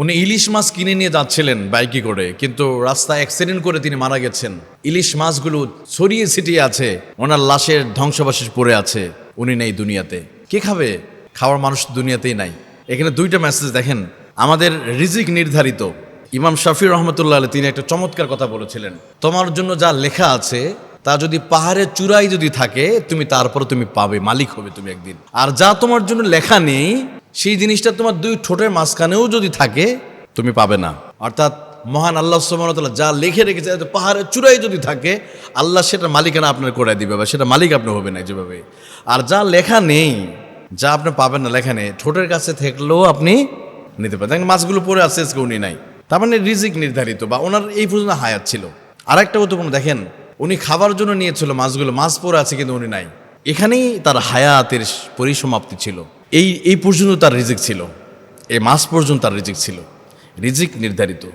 উনি ইলিশ মাছ কিনে নিয়ে যাচ্ছিলেন বাইকে করে, কিন্তু রাস্তায় অ্যাক্সিডেন্ট করে তিনি মারা গেছেন। ইলিশ মাছগুলো ছড়িয়ে ছিটিয়ে আছে, ওনার লাশের ধ্বংসবাসী পড়ে আছে, উনি নেই দুনিয়াতে। কে খাবে? খাওয়ার মানুষ দুনিয়াতেই নাই। এখানে দুইটা মেসেজ দেখেন, আমাদের রিজিক নির্ধারিত। ইমাম শাফি রহমতুল্লাহ তিনি একটা চমৎকার কথা বলেছিলেন, তোমার জন্য যা লেখা আছে, তা যদি পাহাড়ের চূড়াই যদি থাকে, তুমি তারপর তুমি পাবে, মালিক হবে তুমি একদিন। আর যা তোমার জন্য লেখা নেই সেই জিনিসটা তোমার দুই ঠোঁটের মাঝখানেও যদি থাকে, তুমি পাবে না। অর্থাৎ মহান আল্লাহ সুবহানাহু যা লিখে রেখেছে পাহাড়ের চূড়াই যদি থাকে, আল্লাহ সেটা মালিকানা আপনার করে দিবে বা সেটা মালিক আপনি হবে না যেভাবে। আর যা লেখা নেই, যা আপনি পাবেন না লেখা নেই, ঠোঁটের কাছে থাকলেও আপনি নিতে পারেন দেখেন মাছগুলো পরে আসছে আজকে উনি নাই। তার মানে রিজিক নির্ধারিত বা ওনার এই পর্যন্ত হায়াত ছিল। আর একটা গুরুত্বপূর্ণ, দেখেন, উনি খাবার জন্য নিয়েছিল মাছগুলো, মাছ পরে আছে কিন্তু উনি নাই। এখানেই তার হায়াতের পরিসমাপ্তি ছিল। এই এই পর্যন্ত তার রিজিক ছিল। এই মাস পর্যন্ত তার রিজিক ছিল। রিজিক নির্ধারিত।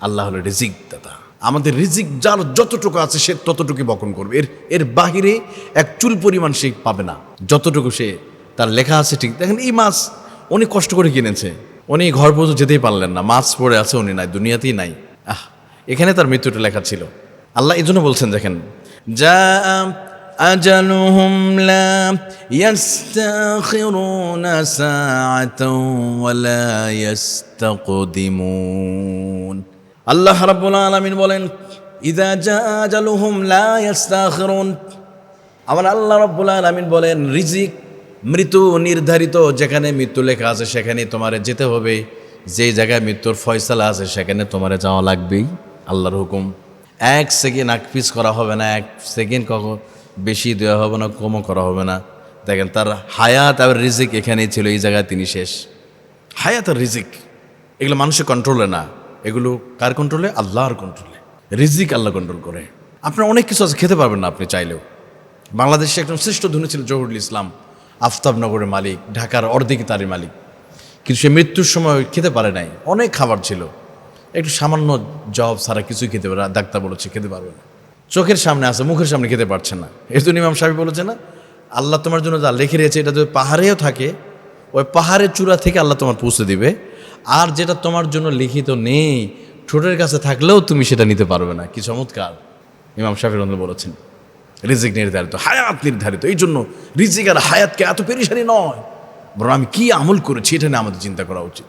আল্লাহ হলো রিজিক দাতা। আমাদের রিজিক যার যতটুকু আছে সে ততটুকু বকন করবে। এর এর বাহিরে এক চুল পরিমাণ সে পাবে না। যতটুকু সে, তার লেখা আছে ঠিক। দেখেন এই মাছ উনি কষ্ট করে কিনেছে। উনি ঘর পর্যন্ত যেতেই পারলেন না মাছ পড়ে আছে উনি নাই দুনিয়াতেই নাই আহ এখানে তার মৃত্যুটা লেখা ছিল আল্লাহ এই জন্য বলছেন দেখেন যা أجلهم لا يستأخرون ساعة ولا يستقدمون আল্লাহ রাব্বুল আলামিন বলেন ইদা জা আজালুহুম লা ইস্তাখিরুন আমার আল্লাহ রাব্বুল আলামিন বলেন রিজিক মৃত্যু নির্ধারিত, যেখানে মৃত্যু লেখা আছে সেখানে তোমারে যেতে হবে। যে জায়গায় মৃত্যুর ফয়সালা আছে সেখানে তোমারে যাওয়া লাগবেই, আল্লাহর হুকুম। এক সেকেন্ড আকপিস করা হবে না, এক সেকেন্ড কখন বেশি দেওয়া হবে না, কমও করা হবে না। দেখেন, তার হায়াত আর রিজিক এখানেই ছিল, এই জায়গায় তিনি শেষ। হায়াত আর রিজিক, এগুলো মানুষের কন্ট্রোলে না। এগুলো কার কন্ট্রোলে আল্লাহর কন্ট্রোলে রিজিক আল্লাহ কন্ট্রোল করে। আপনার অনেক কিছু আছে খেতে পারবেন না আপনি চাইলেও। বাংলাদেশে একজন শ্রেষ্ঠ ধনী ছিল জহুরুল ইসলাম। আফতাবনগরের মালিক, ঢাকার অর্ধেক তারই মালিক। কিন্তু সে মৃত্যুর সময় খেতে পারে নাই। অনেক খাবার ছিল। একটু সামান্য জব ছাড়া কিছুই খেতে পারে ডাক্তার বলেছে খেতে পারবে না। চোখের সামনে আছে, মুখের সামনে খেতে পারছে না। এই জন্য ইমাম সাহেব বলেছে না, আল্লাহ তোমার জন্য যা লিখে রেখেছে এটা যদি পাহাড়েও থাকে, ওই পাহাড়ের চূড়া থেকে আল্লাহ তোমার পৌঁছে দিবে। আর যেটা তোমার জন্য লিখিত নেই, ঠোঁটের কাছে থাকলেও তুমি সেটা নিতে পারবে না। কি চমৎকার। ইমাম রহমান বলেছেন। রিজিক নির্ধারিত হায়াত নির্ধারিত। এই জন্য রিজিক আর হায়াতকে এত পেরিসানি নয়। বরং আমি কী আমল করেছি, এটা নিয়ে আমাদের চিন্তা করা উচিত।